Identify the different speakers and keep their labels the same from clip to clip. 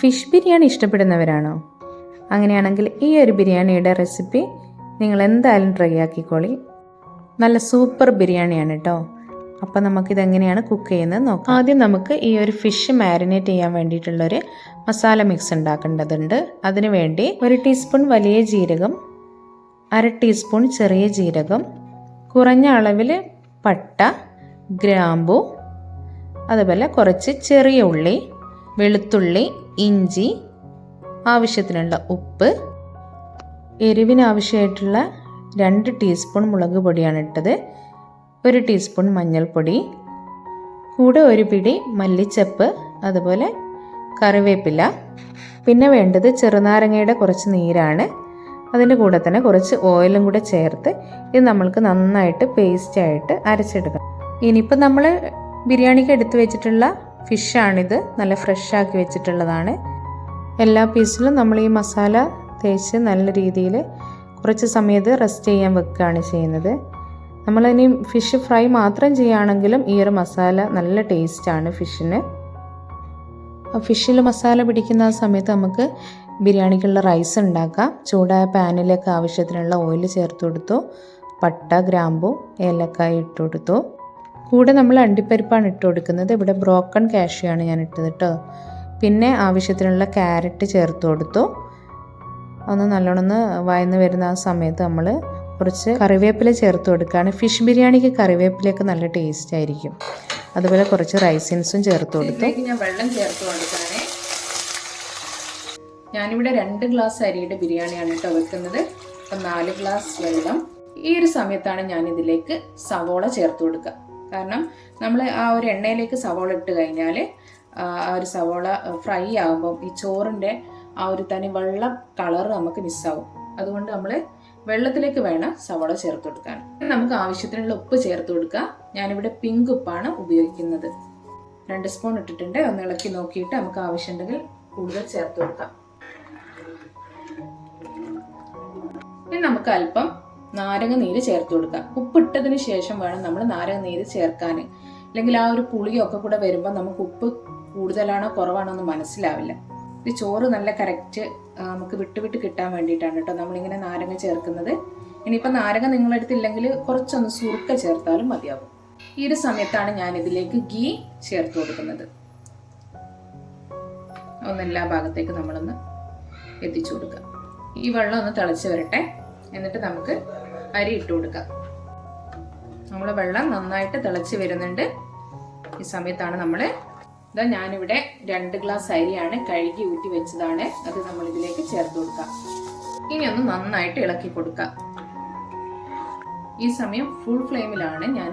Speaker 1: Fish biryani ഇഷ്ടപ്പെടുന്നവരാണോ? അങ്ങനെയാണെങ്കിൽ ഈ ഒരു ബിരിയാണിയുടെ റെസിപ്പി നിങ്ങൾ എന്തായാലും ട്രൈ ആക്കിക്കോളി. നല്ല സൂപ്പർ ബിരിയാണിയാണ് കേട്ടോ അപ്പോൾ നമുക്കിതെങ്ങനെയാണ് കുക്ക് ചെയ്യുന്നത് നോക്കാം. ആദ്യം നമുക്ക് ഈ ഒരു ഫിഷ് മാരിനേറ്റ് ചെയ്യാൻ വേണ്ടിയിട്ടുള്ളൊരു മസാല മിക്സ് ഉണ്ടാക്കേണ്ടതുണ്ട്. അതിനുവേണ്ടി ഒരു ടീസ്പൂൺ വലിയ ജീരകം അര ടീസ്പൂൺ ചെറിയ ജീരകം കുറഞ്ഞ അളവിൽ പട്ട ഗ്രാമ്പു അതുപോലെ കുറച്ച് ചെറിയ ഉള്ളി വെളുത്തുള്ളി ഇഞ്ചി ആവശ്യത്തിനുള്ള ഉപ്പ് എരിവിനാവശ്യമായിട്ടുള്ള രണ്ട് ടീസ്പൂൺ മുളക് പൊടിയാണ് ഇട്ടത്. ഒരു ടീസ്പൂൺ മഞ്ഞൾപ്പൊടി കൂടെ ഒരു പിടി മല്ലിച്ചപ്പ് അതുപോലെ കറിവേപ്പില. പിന്നെ വേണ്ടത് ചെറുനാരങ്ങയുടെ കുറച്ച് നീരാണ്. അതിന്റെ കൂടെ തന്നെ കുറച്ച് ഓയിലും കൂടെ ചേർത്ത് ഇത് നമ്മൾക്ക് നന്നായിട്ട് പേസ്റ്റായിട്ട് അരച്ചെടുക്കണം. ഇനിയിപ്പോൾ നമ്മൾ ബിരിയാണിക്ക് എടുത്തു വെച്ചിട്ടുള്ള ഫിഷാണിത് നല്ല ഫ്രഷാക്കി വെച്ചിട്ടുള്ളതാണ്. എല്ലാ പീസിലും നമ്മൾ ഈ മസാല തേച്ച് നല്ല രീതിയിൽ കുറച്ച് സമയത്ത് റെസ്റ്റ് ചെയ്യാൻ വെക്കുകയാണ് ചെയ്യുന്നത്. നമ്മളിനി ഫിഷ് ഫ്രൈ മാത്രം ചെയ്യുകയാണെങ്കിലും ഈ ഒരു മസാല നല്ല ടേസ്റ്റാണ് ഫിഷിന്. ഫിഷിൽ മസാല പിടിക്കുന്ന ആ സമയത്ത് നമുക്ക് ബിരിയാണിക്കുള്ള റൈസ് ഉണ്ടാക്കാം. ചൂടായ പാനിലേക്ക് ആവശ്യത്തിനുള്ള ഓയിൽ ചേർത്ത് കൊടുത്തു. പട്ട ഗ്രാമ്പു ഏലക്കായ ഇട്ട് കൊടുത്തു. കൂടെ നമ്മൾ അണ്ടിപ്പരിപ്പാണ് ഇട്ട് കൊടുക്കുന്നത്. ഇവിടെ ബ്രോക്കൺ കാഷ്യാണ് ഞാൻ ഇട്ടത് കേട്ടോ. പിന്നെ ആവശ്യത്തിനുള്ള ക്യാരറ്റ് ചേർത്ത് കൊടുത്തു. ഒന്ന് നല്ലോണമെന്ന് വയന്ന് വരുന്ന ആ സമയത്ത് നമ്മൾ കുറച്ച് കറിവേപ്പില ചേർത്ത് കൊടുക്കുകയാണ്. ഫിഷ് ബിരിയാണിക്ക് കറിവേപ്പിലയൊക്കെ നല്ല ടേസ്റ്റ് ആയിരിക്കും. അതുപോലെ കുറച്ച് റൈസിൻസും ചേർത്ത് കൊടുത്തു.
Speaker 2: ഞാൻ വെള്ളം ചേർത്ത് കൊടുക്കുകയാണേ. ഞാനിവിടെ രണ്ട് ഗ്ലാസ് അരിയുടെ ബിരിയാണിയാണ് കേട്ടോ വെക്കുന്നത്. അപ്പം നാല് ഗ്ലാസ് വെള്ളം. ഈ ഒരു സമയത്താണ് ഞാൻ ഇതിലേക്ക് സവോള ചേർത്ത് കൊടുക്കുക. കാരണം നമ്മൾ ആ ഒരു എണ്ണയിലേക്ക് സവോള ഇട്ട് കഴിഞ്ഞാൽ ആ ഒരു സവോള ഫ്രൈ ആകുമ്പം ഈ ചോറിന്റെ ആ ഒരു തനി വെള്ള കളർ നമുക്ക് മിസ്സാവും അതുകൊണ്ട് നമ്മൾ വെള്ളത്തിലേക്ക് വേണം സവോള ചേർത്ത് കൊടുക്കാൻ. നമുക്ക് ആവശ്യത്തിനുള്ള ഉപ്പ് ചേർത്ത് കൊടുക്കുക ഞാനിവിടെ പിങ്ക് ഉപ്പാണ് ഉപയോഗിക്കുന്നത്. രണ്ട് സ്പൂൺ ഇട്ടിട്ടുണ്ട്. ഒന്ന് ഇളക്കി നോക്കിയിട്ട് നമുക്ക് ആവശ്യമുണ്ടെങ്കിൽ കൂടുതൽ ചേർത്ത് കൊടുക്കാം. ഇനി നമുക്ക് അല്പം നാരങ്ങ നീര് ചേർത്ത് കൊടുക്കുക. ഉപ്പിട്ടതിന് ശേഷം വേണം നമ്മൾ നാരങ്ങ നീര് ചേർക്കാൻ അല്ലെങ്കിൽ ആ ഒരു പുളിയൊക്കെ കൂടെ വരുമ്പോൾ നമുക്ക് ഉപ്പ് കൂടുതലാണോ കുറവാണോ എന്ന് മനസ്സിലാവില്ല. ഇത് ചോറ് നല്ല കറക്റ്റ് നമുക്ക് വിട്ട് വിട്ട് കിട്ടാൻ വേണ്ടിയിട്ടാണ് കേട്ടോ നമ്മളിങ്ങനെ നാരങ്ങ ചേർക്കുന്നത്. ഇനിയിപ്പോൾ നാരങ്ങ നിങ്ങളെടുത്തില്ലെങ്കിൽ കുറച്ചൊന്ന് സുറുക്ക ചേർത്താലും മതിയാവും. ഈ ഒരു സമയത്താണ് ഞാൻ ഇതിലേക്ക് ഗീ ചേർത്ത് കൊടുക്കുന്നത്. ഒന്ന് എല്ലാ ഭാഗത്തേക്ക് നമ്മളൊന്ന് എത്തിച്ചു കൊടുക്കുക. ഈ വെള്ളം ഒന്ന് തിളച്ച് വരട്ടെ. എന്നിട്ട് നമുക്ക് അരി ഇട്ട് കൊടുക്കാം. നമ്മൾ വെള്ളം നന്നായിട്ട് തിളച്ച് വരുന്നുണ്ട്. ഈ സമയത്താണ് നമ്മൾ ഇതാ ഞാനിവിടെ രണ്ട് ഗ്ലാസ് അരിയാണ് കഴുകി ഊറ്റി വെച്ചതാണ്. അത് നമ്മൾ ഇതിലേക്ക് ചേർത്ത് കൊടുക്കാം. ഇനി ഒന്ന് നന്നായിട്ട് ഇളക്കി കൊടുക്കാം. ഈ സമയം ഫുൾ ഫ്ലെയിമിലാണ് ഞാൻ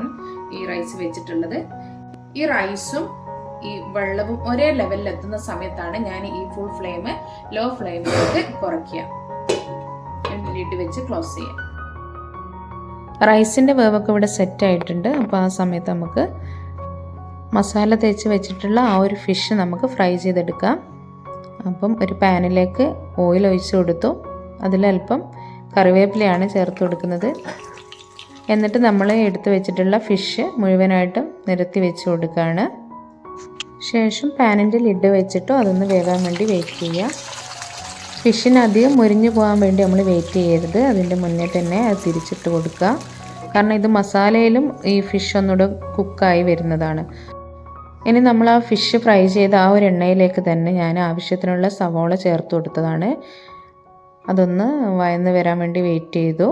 Speaker 2: ഈ റൈസ് വെച്ചിട്ടുള്ളത്. ഈ റൈസും ഈ വെള്ളവും ഒരേ ലെവലിൽ എത്തുന്ന സമയത്താണ് ഞാൻ ഈ ഫുൾ ഫ്ലെയിം ലോ ഫ്ലെയിമിലേക്ക് കുറയ്ക്കുക. ലിഡ് വെച്ച് ക്ലോസ് ചെയ്യാം.
Speaker 1: റൈസിന്റെ വേവൊക്കെ ഇവിടെ സെറ്റ് ആയിട്ടുണ്ട്. അപ്പോൾ ആ സമയത്ത് നമുക്ക് മസാല തേച്ച് വെച്ചിട്ടുള്ള ആ ഒരു ഫിഷ് നമുക്ക് ഫ്രൈ ചെയ്തെടുക്കാം. അപ്പം ഒരു പാനിലേക്ക് ഓയിൽ ഒഴിച്ച് കൊടുത്തു. അതിലൽപ്പം കറിവേപ്പിലയാണ് ചേർത്ത് കൊടുക്കുന്നത്. എന്നിട്ട് നമ്മൾ എടുത്തു വെച്ചിട്ടുള്ള ഫിഷ് മുഴുവനായിട്ടും നിരത്തി വെച്ച് കൊടുക്കുകയാണ്. ശേഷം പാനിന്റെ ലിഡ് വെച്ചിട്ട് അതൊന്ന് വേകാൻ വേണ്ടി വെയിറ്റ് ചെയ്യുക. ഫിഷിന് അധികം മുരിഞ്ഞു പോകാൻ വേണ്ടി നമ്മൾ വെയിറ്റ് ചെയ്യരുത്. അതിന്റെ മുന്നേ തന്നെ അത് തിരിച്ചിട്ട് കൊടുക്കുക. കാരണം ഇത് മസാലയിലും ഈ ഫിഷ് ഒന്നുകൂടെ കുക്കായി വരുന്നതാണ്. ഇനി നമ്മൾ ആ ഫിഷ് ഫ്രൈ ചെയ്ത ആ ഒരു എണ്ണയിലേക്ക് തന്നെ ഞാൻ ആവശ്യത്തിനുള്ള സവോള ചേർത്ത് കൊടുത്തതാണ്. അതൊന്ന് വയന്ന് വരാൻ വേണ്ടി വെയിറ്റ് ചെയ്തു.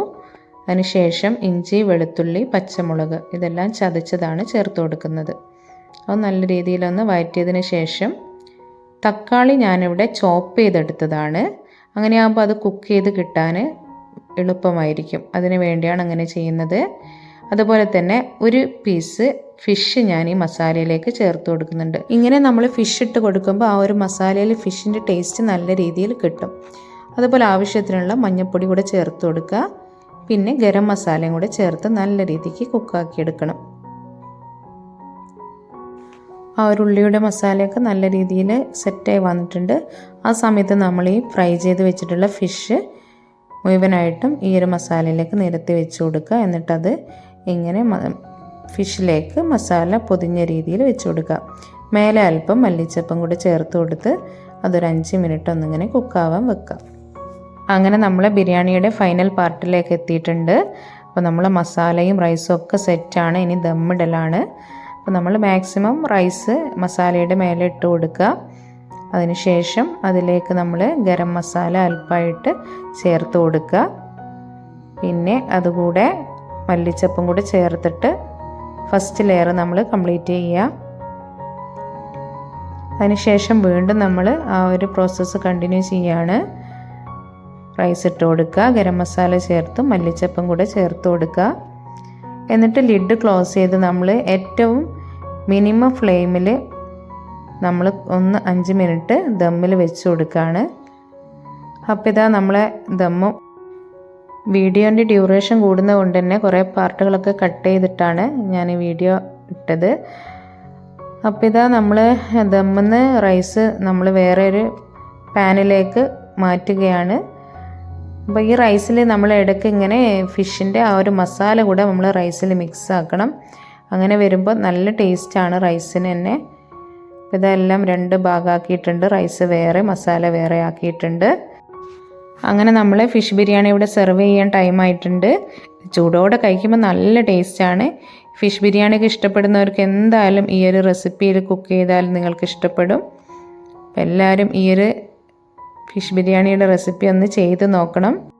Speaker 1: അതിനുശേഷം ഇഞ്ചി വെളുത്തുള്ളി പച്ചമുളക് ഇതെല്ലാം ചതച്ചതാണ് ചേർത്ത് കൊടുക്കുന്നത്. അത് നല്ല രീതിയിലൊന്ന് വയറ്റിയതിന് ശേഷം തക്കാളി ഞാനിവിടെ ചോപ്പ് ചെയ്തെടുത്തതാണ്. അങ്ങനെയാകുമ്പോൾ അത് കുക്ക് ചെയ്ത് കിട്ടാൻ എളുപ്പമായിരിക്കും. അതിന് വേണ്ടിയാണ് അങ്ങനെ ചെയ്യുന്നത്. അതുപോലെ തന്നെ ഒരു പീസ് ഫിഷ് ഞാൻ ഈ മസാലയിലേക്ക് ചേർത്ത് കൊടുക്കുന്നുണ്ട്. ഇങ്ങനെ നമ്മൾ ഫിഷ് ഇട്ട് കൊടുക്കുമ്പോൾ ആ ഒരു മസാലയിൽ ഫിഷിന്റെ ടേസ്റ്റ് നല്ല രീതിയിൽ കിട്ടും. അതുപോലെ ആവശ്യത്തിനുള്ള മഞ്ഞൾപ്പൊടി കൂടെ ചേർത്ത് കൊടുക്കുക. പിന്നെ ഗരം മസാലയും കൂടെ ചേർത്ത് നല്ല രീതിക്ക് കുക്കാക്കി എടുക്കണം. ആ ഒരു ഉള്ളിയുടെ മസാലയൊക്കെ നല്ല രീതിയിൽ സെറ്റായി വന്നിട്ടുണ്ട്. ആ സമയത്ത് നമ്മൾ ഈ ഫ്രൈ ചെയ്ത് വെച്ചിട്ടുള്ള ഫിഷ് മുഴുവനായിട്ടും ഈ ഒരു മസാലയിലേക്ക് നിരത്തി വെച്ച് കൊടുക്കുക. എന്നിട്ടത് ഇങ്ങനെ ഫിഷിലേക്ക് മസാല പൊതിഞ്ഞ രീതിയിൽ വെച്ച് കൊടുക്കുക. മേലെ അല്പം മല്ലിച്ചപ്പം കൂടി ചേർത്ത് കൊടുത്ത് അതൊരു അഞ്ച് മിനിറ്റ് ഒന്നിങ്ങനെ കുക്കാവാൻ വെക്കുക. അങ്ങനെ നമ്മൾ ബിരിയാണിയുടെ ഫൈനൽ പാർട്ടിലേക്ക് എത്തിയിട്ടുണ്ട്. അപ്പോൾ നമ്മൾ മസാലയും റൈസും ഒക്കെ സെറ്റാണ് ഇനി ദമ്മിടലാണ് അപ്പോൾ നമ്മൾ മാക്സിമം റൈസ് മസാലയുടെ മേലെ ഇട്ട് കൊടുക്കുക. അതിനുശേഷം അതിലേക്ക് നമ്മൾ ഗരം മസാല അല്പമായിട്ട് ചേർത്ത് കൊടുക്കുക. പിന്നെ അതുകൂടെ മല്ലിച്ചപ്പും കൂടെ ചേർത്തിട്ട് ഫസ്റ്റ് ലെയർ നമ്മൾ കംപ്ലീറ്റ് ചെയ്യുക. അതിനുശേഷം വീണ്ടും നമ്മൾ ആ ഒരു പ്രോസസ്സ് കണ്ടിന്യൂ ചെയ്യാണ്. റൈസ് ഇട്ട് കൊടുക്കുക ഗരം മസാല ചേർത്ത് മല്ലിച്ചപ്പും കൂടെ ചേർത്ത് കൊടുക്കുക. എന്നിട്ട് ലിഡ് ക്ലോസ് ചെയ്ത് നമ്മൾ ഏറ്റവും മിനിമം ഫ്ലെയിമിൽ നമ്മൾ ഒന്ന് അഞ്ച് മിനിറ്റ് ദമ്മിൽ വെച്ച് കൊടുക്കുകയാണ് അപ്പോൾ ഇതാ നമ്മളെ ദമ്മും. വീഡിയോന്റെ ഡ്യൂറേഷൻ കൂടുന്നത് കൊണ്ട് തന്നെ കുറേ പാർട്ടുകളൊക്കെ കട്ട് ചെയ്തിട്ടാണ് ഞാൻ ഈ വീഡിയോ ഇട്ടത്. അപ്പോൾ ഇതാ നമ്മൾ ദമ്മെന്ന് റൈസ് നമ്മൾ വേറെ ഒരു പാനിലേക്ക് മാറ്റുകയാണ്. അപ്പോൾ ഈ റൈസിൽ നമ്മൾ ഇടയ്ക്ക് ഇങ്ങനെ ഫിഷിന്റെ ആ ഒരു മസാല കൂടെ നമ്മൾ റൈസിൽ മിക്സ് ആക്കണം. അങ്ങനെ വരുമ്പോൾ നല്ല ടേസ്റ്റാണ് റൈസിന് തന്നെ. ഇതെല്ലാം രണ്ട് ഭാഗമാക്കിയിട്ടുണ്ട് റൈസ് വേറെ മസാല വേറെ ആക്കിയിട്ടുണ്ട്. അങ്ങനെ നമ്മൾ ഫിഷ് ബിരിയാണി ഇവിടെ സെർവ് ചെയ്യാൻ ടൈം ആയിട്ടുണ്ട്. ചൂടോടെ കഴിക്കുമ്പോൾ നല്ല ടേസ്റ്റാണ് ഫിഷ് ബിരിയാണിയൊക്കെ ഇഷ്ടപ്പെടുന്നവർക്ക് എന്തായാലും ഈ ഒരു റെസിപ്പിയിൽ കുക്ക് ചെയ്താൽ നിങ്ങൾക്ക് ഇഷ്ടപ്പെടും. എല്ലാവരും ഈ ഒരു ഫിഷ് ബിരിയാണിയുടെ റെസിപ്പി ഒന്ന് ചെയ്ത് നോക്കണം.